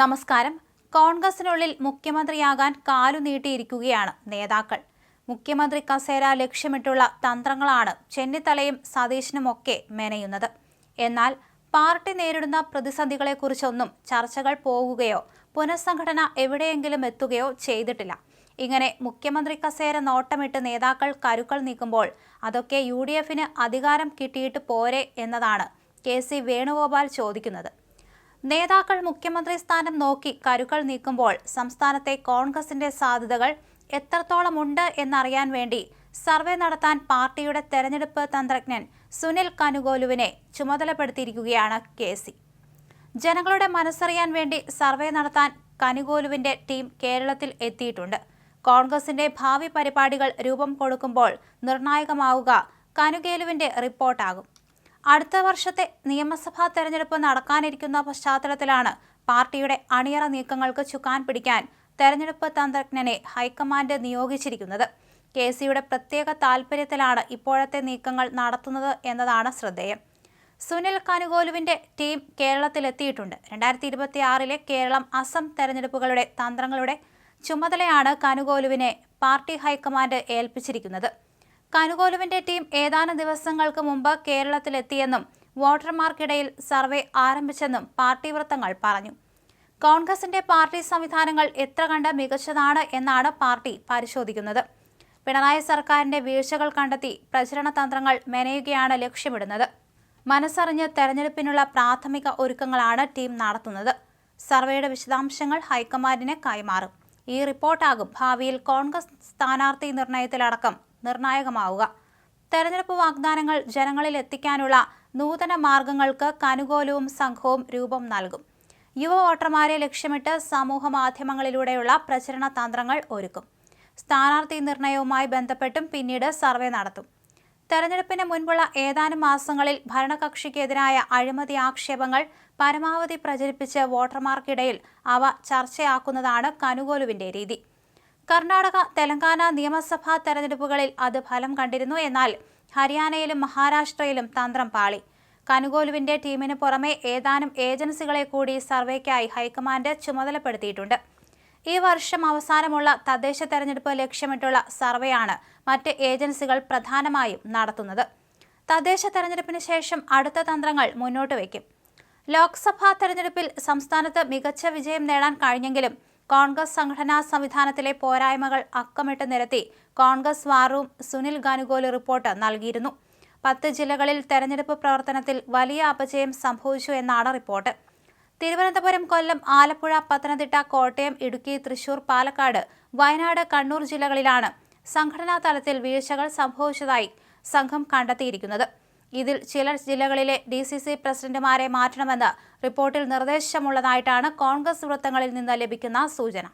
നമസ്കാരം. കോൺഗ്രസിനുള്ളിൽ മുഖ്യമന്ത്രിയാകാൻ കാലു നീട്ടിയിരിക്കുകയാണ് നേതാക്കൾ. മുഖ്യമന്ത്രി കസേര ലക്ഷ്യമിട്ടുള്ള തന്ത്രങ്ങളാണ് ചെന്നിത്തലയും സതീശനുമൊക്കെ മെനയുന്നത്. എന്നാൽ പാർട്ടി നേരിടുന്ന പ്രതിസന്ധികളെക്കുറിച്ചൊന്നും ചർച്ചകൾ പോകുകയോ പുനഃസംഘടന എവിടെയെങ്കിലും എത്തുകയോ ചെയ്തിട്ടില്ല. ഇങ്ങനെ മുഖ്യമന്ത്രി കസേര നോട്ടമിട്ട് നേതാക്കൾ കരുക്കൾ നീക്കുമ്പോൾ അതൊക്കെ യു ഡി എഫിന് അധികാരം കിട്ടിയിട്ട് പോരെ എന്നതാണ് കെ സി വേണുഗോപാൽ ചോദിക്കുന്നത്. നേതാക്കൾ മുഖ്യമന്ത്രി സ്ഥാനം നോക്കി കരുക്കൾ നീക്കുമ്പോൾ സംസ്ഥാനത്തെ കോൺഗ്രസിന്റെ സാധ്യതകൾ എത്രത്തോളമുണ്ട് എന്നറിയാൻ വേണ്ടി സർവേ നടത്താൻ പാർട്ടിയുടെ തെരഞ്ഞെടുപ്പ് തന്ത്രജ്ഞൻ സുനിൽ കനുഗോലുവിനെ ചുമതലപ്പെടുത്തിയിരിക്കുകയാണ് കെ സി. ജനങ്ങളുടെ മനസ്സറിയാൻ വേണ്ടി സർവേ നടത്താൻ കനുഗോലുവിന്റെ ടീം കേരളത്തിൽ എത്തിയിട്ടുണ്ട്. കോൺഗ്രസിന്റെ ഭാവി പരിപാടികൾ രൂപം കൊടുക്കുമ്പോൾ നിർണായകമാവുക കനുഗേലുവിന്റെ റിപ്പോർട്ടാകും. അടുത്ത വർഷത്തെ നിയമസഭാ തെരഞ്ഞെടുപ്പ് നടക്കാനിരിക്കുന്ന പശ്ചാത്തലത്തിലാണ് പാർട്ടിയുടെ അണിയറ നീക്കങ്ങൾക്ക് ചുക്കാൻ പിടിക്കാൻ തെരഞ്ഞെടുപ്പ് തന്ത്രജ്ഞനെ ഹൈക്കമാൻഡ് നിയോഗിച്ചിരിക്കുന്നത്. കെ സിയുടെ പ്രത്യേക താൽപ്പര്യത്തിലാണ് ഇപ്പോഴത്തെ നീക്കങ്ങൾ നടത്തുന്നത് എന്നതാണ് ശ്രദ്ധേയം. സുനിൽ കനുകോലുവിന്റെ ടീം കേരളത്തിലെത്തിയിട്ടുണ്ട്. രണ്ടായിരത്തി ഇരുപത്തി ആറിലെ കേരളം അസം തെരഞ്ഞെടുപ്പുകളുടെ തന്ത്രങ്ങളുടെ ചുമതലയാണ് കനുഗോലുവിനെ പാർട്ടി ഹൈക്കമാൻഡ് ഏൽപ്പിച്ചിരിക്കുന്നത്. കനുകോലുവിന്റെ ടീം ഏതാനും ദിവസങ്ങൾക്ക് മുമ്പ് കേരളത്തിലെത്തിയെന്നും വോട്ടർമാർക്കിടയിൽ സർവേ ആരംഭിച്ചെന്നും പാർട്ടി വൃത്തങ്ങൾ പറഞ്ഞു. കോൺഗ്രസിന്റെ പാർട്ടി സംവിധാനങ്ങൾ എത്ര കണ്ട് മികച്ചതാണ് എന്നാണ് പാർട്ടി പരിശോധിക്കുന്നത്. പിണറായി സർക്കാരിന്റെ വീഴ്ചകൾ കണ്ടെത്തി പ്രചരണ തന്ത്രങ്ങൾ മെനയുകയാണ് ലക്ഷ്യമിടുന്നത്. മനസ്സറിഞ്ഞ് തെരഞ്ഞെടുപ്പിനുള്ള പ്രാഥമിക ഒരുക്കങ്ങളാണ് ടീം നടത്തുന്നത്. സർവേയുടെ വിശദാംശങ്ങൾ ഹൈക്കമാൻഡിന് കൈമാറും. ഈ റിപ്പോർട്ടാകും ഭാവിയിൽ കോൺഗ്രസ് സ്ഥാനാർത്ഥി നിർണയത്തിലടക്കം നിർണായകമാവുക. തെരഞ്ഞെടുപ്പ് വാഗ്ദാനങ്ങൾ ജനങ്ങളിൽ എത്തിക്കാനുള്ള നൂതന മാർഗങ്ങൾക്ക് കനുകൂലവും സംഘവും രൂപം നൽകും. യുവ വോട്ടർമാരെ ലക്ഷ്യമിട്ട് സമൂഹ മാധ്യമങ്ങളിലൂടെയുള്ള പ്രചരണ തന്ത്രങ്ങൾ ഒരുക്കും. സ്ഥാനാർത്ഥി നിർണയവുമായി ബന്ധപ്പെട്ടും പിന്നീട് സർവേ നടത്തും. തെരഞ്ഞെടുപ്പിന് മുൻപുള്ള ഏതാനും മാസങ്ങളിൽ ഭരണകക്ഷിക്കെതിരായ അഴിമതി ആക്ഷേപങ്ങൾ പരമാവധി പ്രചരിപ്പിച്ച് വോട്ടർമാർക്കിടയിൽ അവ ചർച്ചയാക്കുന്നതാണ് കനുകോലുവിന്റെ രീതി. കർണാടക തെലങ്കാന നിയമസഭാ തെരഞ്ഞെടുപ്പുകളിൽ അത് ഫലം കണ്ടിരുന്നു എന്നാൽ ഹരിയാനയിലും മഹാരാഷ്ട്രയിലും തന്ത്രം പാളി. കനുകോലുവിന്റെ ടീമിന് പുറമെ ഏതാനും ഏജൻസികളെ കൂടി സർവേക്കായി ഹൈക്കമാൻഡ് ചുമതലപ്പെടുത്തിയിട്ടുണ്ട്. ഈ വർഷം അവസാനമുള്ള തദ്ദേശ തെരഞ്ഞെടുപ്പ് ലക്ഷ്യമിട്ടുള്ള സർവേയാണ് മറ്റ് ഏജൻസികൾ പ്രധാനമായും നടത്തുന്നത്. തദ്ദേശ തെരഞ്ഞെടുപ്പിന് ശേഷം അടുത്ത തന്ത്രങ്ങൾ മുന്നോട്ട് വയ്ക്കും. ലോക്സഭാ തെരഞ്ഞെടുപ്പിൽ സംസ്ഥാനത്ത് മികച്ച വിജയം നേടാൻ കഴിഞ്ഞെങ്കിലും കോൺഗ്രസ് സംഘടനാ സംവിധാനത്തിലെ പോരായ്മകൾ അക്കമിട്ട് നിരത്തി Congress war room Sunil Kanugolu report നൽകിയിരുന്നു. പത്ത് ജില്ലകളിൽ തെരഞ്ഞെടുപ്പ് പ്രവർത്തനത്തിൽ വലിയ അപജയം സംഭവിച്ചു എന്നാണ് റിപ്പോർട്ട്. തിരുവനന്തപുരം കൊല്ലം ആലപ്പുഴ പത്തനംതിട്ട കോട്ടയം ഇടുക്കി തൃശൂർ പാലക്കാട് വയനാട് കണ്ണൂർ ജില്ലകളിലാണ് സംഘടനാ തലത്തിൽ വീഴ്ചകൾ സംഭവിച്ചതായി സംഘം കണ്ടെത്തിയിരിക്കുന്നത്. ഇതിൽ ചില ജില്ലകളിലെ ഡി സി സി പ്രസിഡന്റുമാരെ മാറ്റണമെന്ന് റിപ്പോർട്ടിൽ നിർദ്ദേശമുള്ളതായിട്ടാണ് കോൺഗ്രസ് വൃത്തങ്ങളിൽ നിന്ന് ലഭിക്കുന്ന സൂചന.